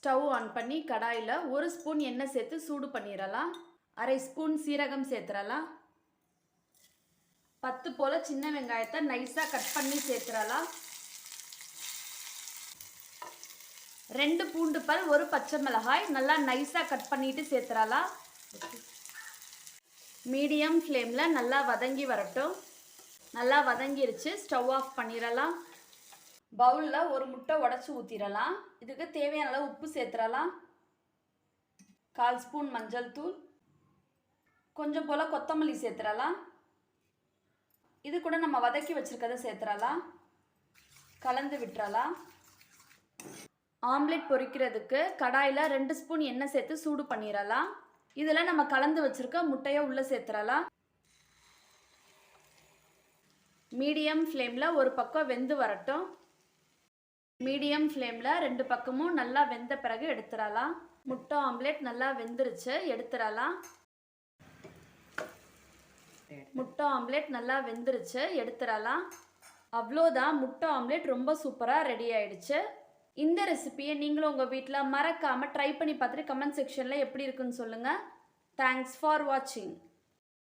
Stove on பண்ணி கடாயில் ஒரு ஸ்பூன் எண்ணெய் சேர்த்து சூடு பண்ணிடலாம். அரை ஸ்பூன் சீரகம் சேர்த்துறலாம் பத்து போல் சின்ன வெங்காயத்தை நைஸாக கட் பண்ணி சேர்த்துறலாம் ரெண்டு பூண்டு பல் ஒரு பச்சை மிளகாய் நல்லா நைஸாக கட் பண்ணிட்டு சேர்த்துறலாம் மீடியம் ஃப்ளேமில் நல்லா வதங்கி வரட்டும். நல்லா வதங்கிருச்சு ஸ்டவ் ஆஃப் பண்ணிடலாம். பவுலில் ஒரு முட்டை உடச்சி ஊற்றிடலாம் இதுக்கு தேவையான அளவு உப்பு சேர்த்துறலாம். கால் ஸ்பூன் மஞ்சள் தூள். கொஞ்சம் போல் கொத்தமல்லி சேர்த்துறலாம். இது கூட நம்ம வதக்கி வச்சுருக்கதை சேர்த்துறலாம். கலந்து விட்டுறலாம். ஆம்லெட் பொரிக்கிறதுக்கு கடாயில் ரெண்டு ஸ்பூன் எண்ணெய் சேர்த்து சூடு பண்ணிடலாம் இதில் நம்ம கலந்து வச்சுருக்க முட்டையை உள்ளே சேர்த்துறலாம். மீடியம் ஃப்ளேமில் ஒரு பக்கம் வெந்து வரட்டும். மீடியம் ஃப்ளேமில் ரெண்டு பக்கமும் நல்லா வெந்த பிறகு எடுத்துடலாம். முட்டை ஆம்லேட் நல்லா வெந்துருச்சு எடுத்துடலாம். முட்டை ஆம்லேட் நல்லா வெந்துருச்சு எடுத்துடலாம். அவ்வளோதான். முட்டை ஆம்லேட் ரொம்ப சூப்பராக ரெடி ஆயிடுச்சு. இந்த ரெசிபியை நீங்களும் உங்கள் வீட்டில் மறக்காமல் ட்ரை பண்ணி பார்த்துட்டு கமெண்ட் செக்ஷனில் எப்படி இருக்குன்னு சொல்லுங்கள் தேங்க்ஸ் ஃபார் வாட்சிங்